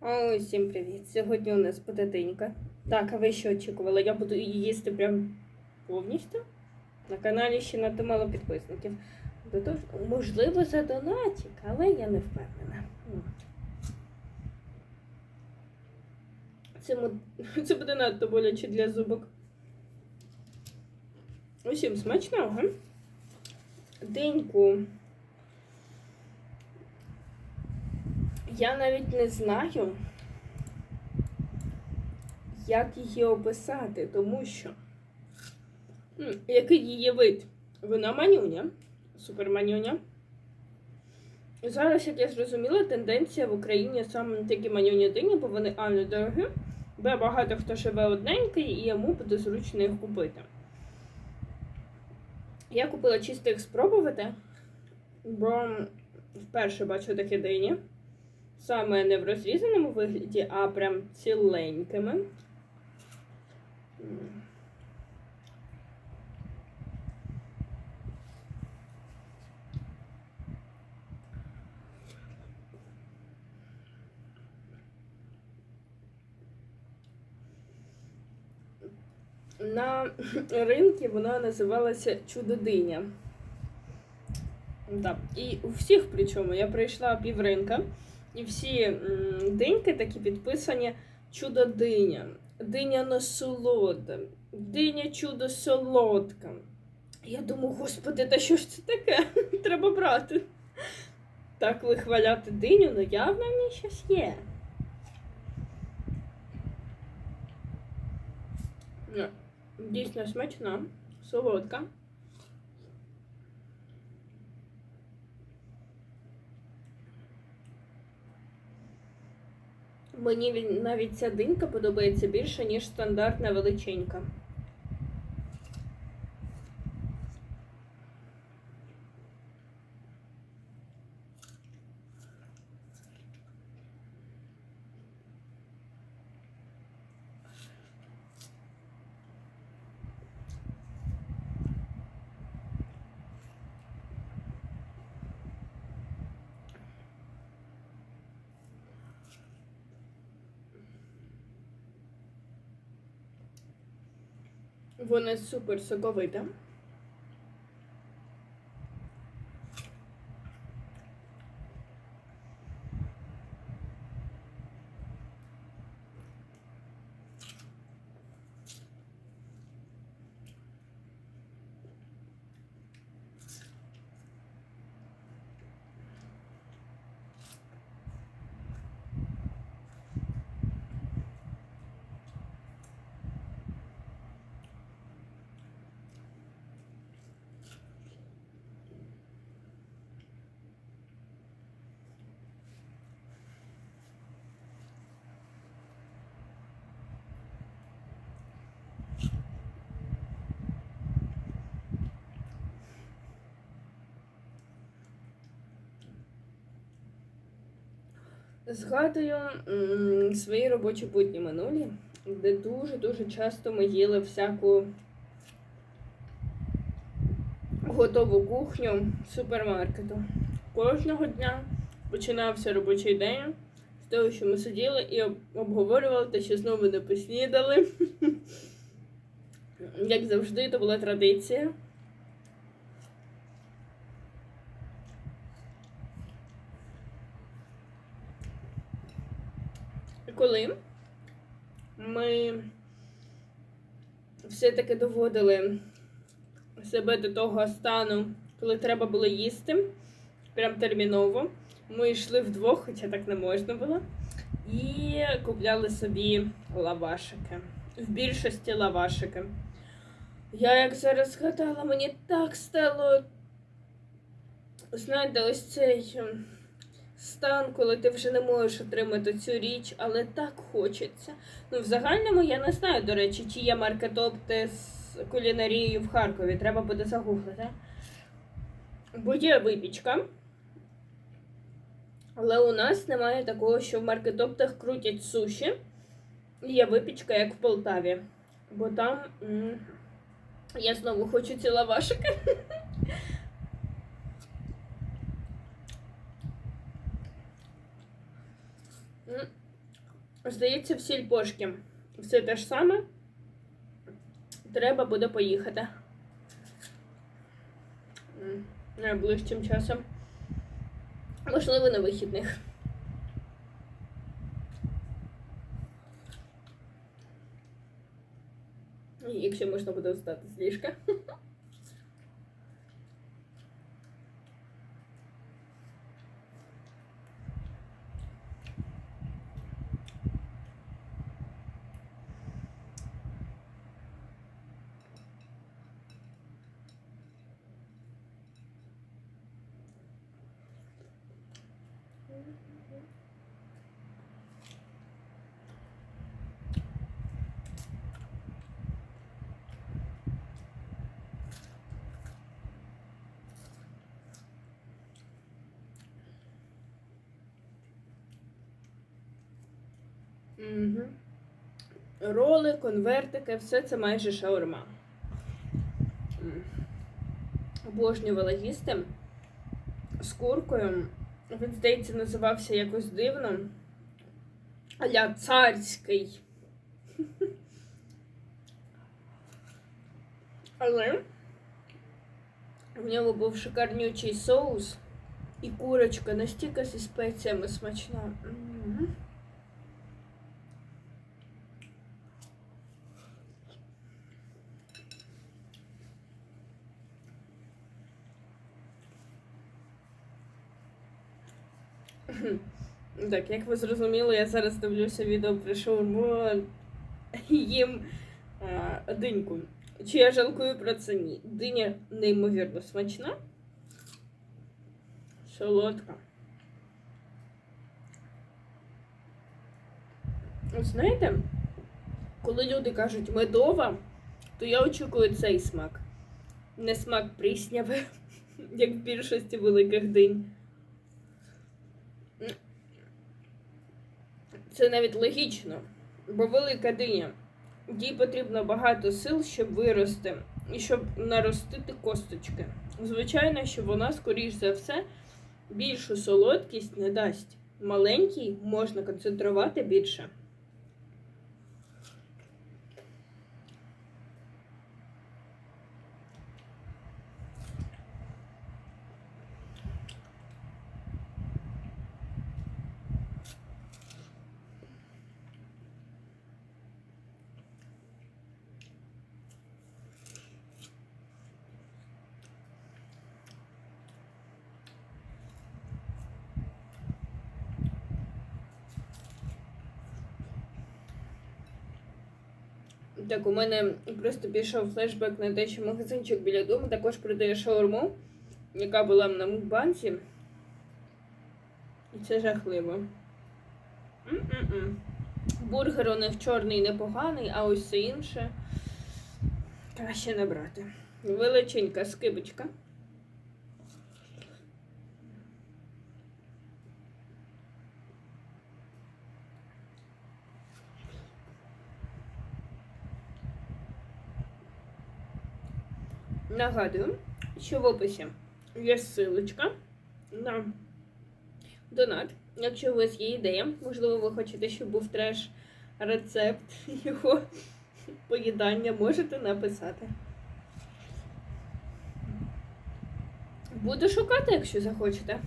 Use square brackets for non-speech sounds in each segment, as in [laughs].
Ой, всім привіт! Сьогодні у нас потатинька. Так, а ви що очікували? Я буду її їсти прям повністю. На каналі ще надто мало підписників. До того можливо, за донатик, але я не впевнена. Це, [laughs] це буде надто боляче для зубок. Усім смачного. Деньку. Я навіть не знаю, як її описати, тому що який її вид? Вона манюня, суперманюня. Зараз, як я зрозуміла, тенденція в Україні саме такі манюні дині, бо вони а недорогі, б багато хто живе одненький і йому буде зручно їх купити. Я купила чисто їх спробувати, бо вперше бачу такі дині. Саме не в розрізаному вигляді, а прям ціленькими. На ринку вона називалася Чудодиня. Да. І у всіх, причому, я прийшла півринка, і всі диньки такі підписані чудо-диня, диня насолода, диня чудо солодка. Я думаю, господи, та що ж це таке? [laughs] Треба брати. Так вихваляти диню, ну явно в ній щось є. Дійсно смачна, солодка. Мені він- навіть ця динька подобається більше, ніж стандартна величенька. Вона супер соковита. Згадую свої робочі будні минулі, де дуже-дуже часто ми їли всяку готову кухню супермаркету. Кожного дня починався робочий день з того, що ми сиділи і обговорювали те, що знову не поснідали. [laughs] Як завжди, це була традиція. І коли ми все-таки доводили себе до того стану, коли треба було їсти, прям терміново. Ми йшли вдвох, хоча так не можна було, і купляли собі лавашики. В більшості лавашики. Я як зараз згадала, мені так стало. Знаєте, ось цей стан, коли ти вже не можеш отримати цю річ, але так хочеться. Ну, в загальному я не знаю, до речі, чи є маркетопти з кулінарією в Харкові. Треба буде загуглити. Бо є випічка. Але у нас немає такого, що в маркетоптах крутять суші. Є випічка, як в Полтаві. Бо там м, я знову хочу ці лавашики. М, Здається, в сільпошки все те ж саме. Треба буде поїхати. Найближчим часом. Можливо, на вихідних. Якщо можна буде встати з ліжка. [laughs] Роли, конвертики, все це майже шаурма. Обожнювала їсти з куркою. Він, здається, називався якось дивно. Аля царський. Але в ньому був шикарнючий соус і курочка настільки зі спеціями смачна. М. Так, як ви зрозуміли, я зараз дивлюся відео про шаурму їм а, диньку. Чи я жалкую про це? Ні. Диня неймовірно смачна. Солодка. Знаєте, коли люди кажуть медова, то я очікую цей смак. Не смак прісняви, [laughs] як в більшості великих динь. Це навіть логічно, бо велика диня. Їй потрібно багато сил, щоб вирости і щоб наростити косточки. Звичайно, що вона, скоріш за все, більшу солодкість не дасть. Маленький можна концентрувати більше. Так, у мене просто пішов флешбек на те, що магазинчик біля дому також продає шаурму, яка була на мукбанці. І це жахливо. М-м-м. Бургер у них чорний непоганий, а ось все інше краще не брати. Величенька скибочка. Нагадую, що в описі є ссылочка на донат. Якщо у вас є ідея, можливо, ви хочете, щоб був треш рецепт його поїдання, можете написати. Буду шукати, якщо захочете.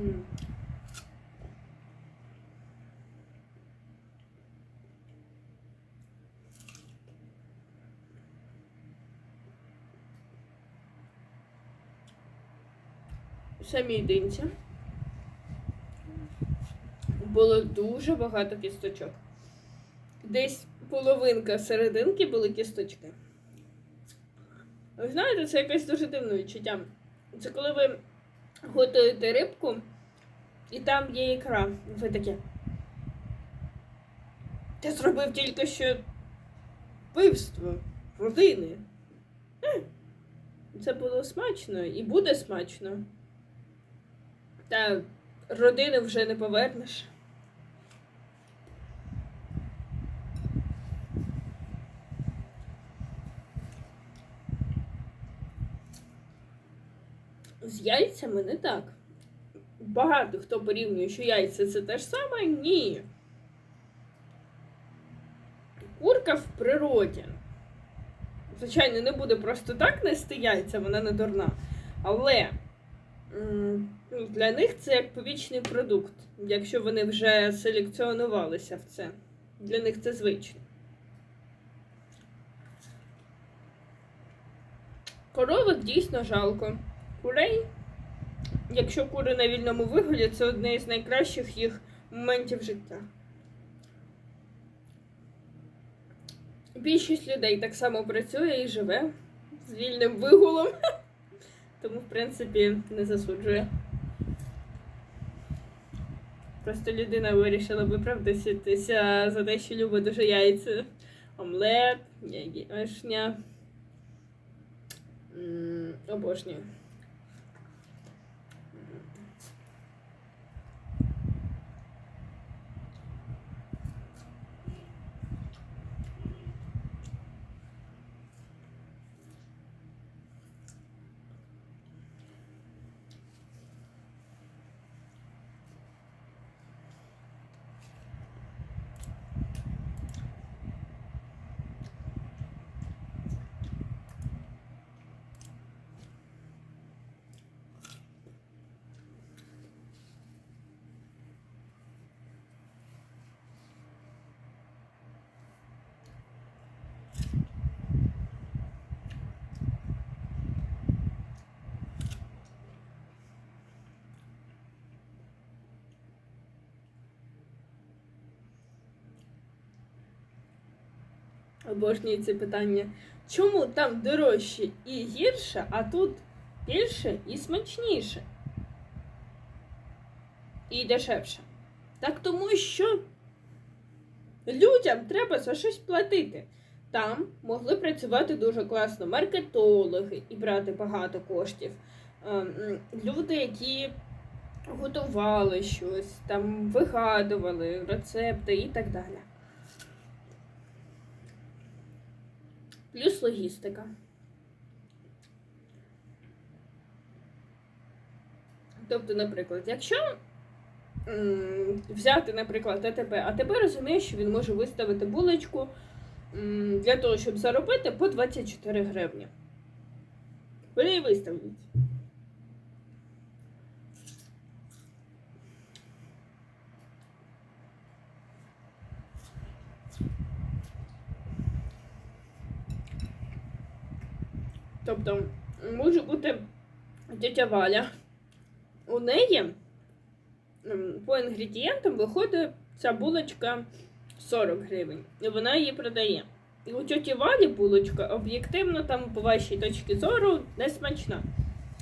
М. самій було дуже багато кісточок. Десь половинка серединки були кісточки. Ви знаєте, це якесь дуже дивне відчуття. Це коли ви готуєте рибку, і там є ікра. Ви такі. Ти зробив тільки що вбивство родини. Це було смачно і буде смачно. Та родини вже не повернеш. З яйцями не так. Багато хто порівнює, що яйця це те ж саме. Ні. Курка в природі. Звичайно, не буде просто так нести яйця, вона не дурна. Але ну, для них це як побічний продукт, якщо вони вже селекціонувалися в це. Для них це звично. Коровок дійсно жалко. Курей, якщо кури на вільному виголі, це одне із найкращих їх моментів життя. Більшість людей так само працює і живе з вільним вигулом, [laughs] тому, в принципі, не засуджує. Просто людина вирішила виправдатися за те, що любить дуже яйця, омлет, яєшня. Обожнюю. Обожнюю це питання. Чому там дорожче і гірше, а тут більше і смачніше? І дешевше? Так тому що людям треба за щось платити. Там могли працювати дуже класно маркетологи і брати багато коштів. Ем, Люди, які готували щось, там вигадували рецепти і так далі. Плюс логістика. Тобто, наприклад, якщо взяти, наприклад, АТБ, АТБ розуміє, що він може виставити булочку для того, щоб заробити по 24 гривні. Вони її виставлять. Тобто, може бути тетя Валя. У неї по інгредієнтам виходить ця булочка 40 гривень. І вона її продає. І у тьоті Валі булочка об'єктивно там, по вашій точці зору, не смачна.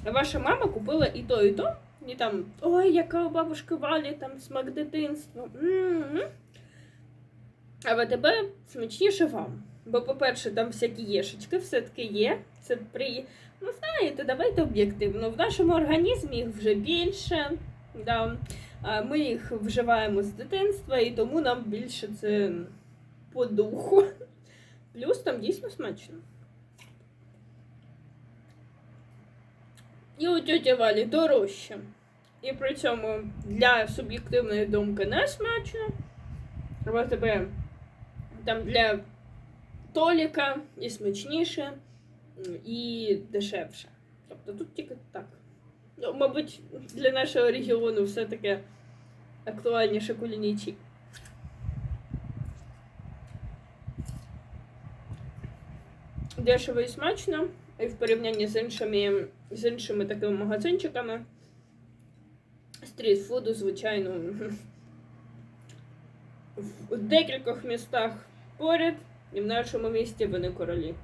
А ваша мама купила і то, і то. І там, ой, яка у бабушки Валі там смак дитинства. М-м-м. А в АТБ смачніше вам. Бо, по-перше, там всякі єшечки все-таки є. Це при... Ну, знаєте, давайте об'єктивно. В нашому організмі їх вже більше. Да. Ми їх вживаємо з дитинства, і тому нам більше це по духу. Плюс там дійсно смачно. І у тьоті Валі дорожче. І при цьому для суб'єктивної думки не смачно. А в тебе там для Толіка і смачніше, і дешевше. Тобто тут тільки так. Ну, мабуть, для нашого регіону все-таки актуальніше кулінічі. Дешево і смачно, і в порівнянні з іншими, з іншими такими магазинчиками стрітфуду, звичайно. В декількох містах поряд і в нашому місті вони королі.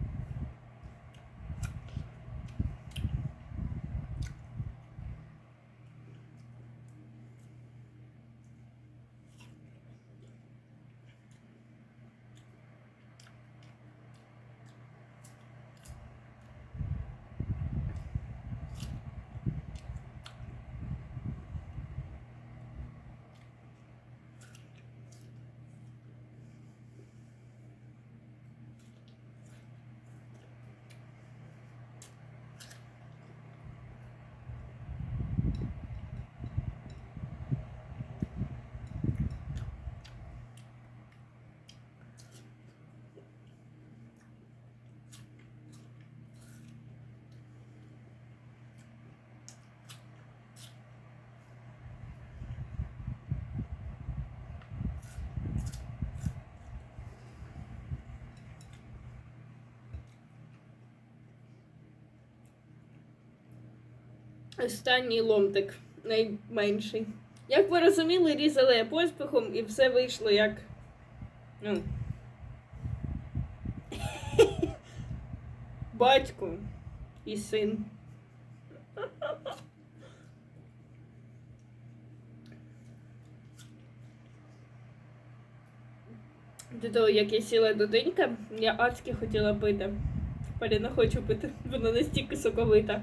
Останній ломтик, найменший. Як ви розуміли, різали я поспіхом і все вийшло як. Ну. [laughs] Батько і син. До того, як я сіла до денька, я адськи хотіла пити. Тепер я не хочу пити, вона настільки соковита.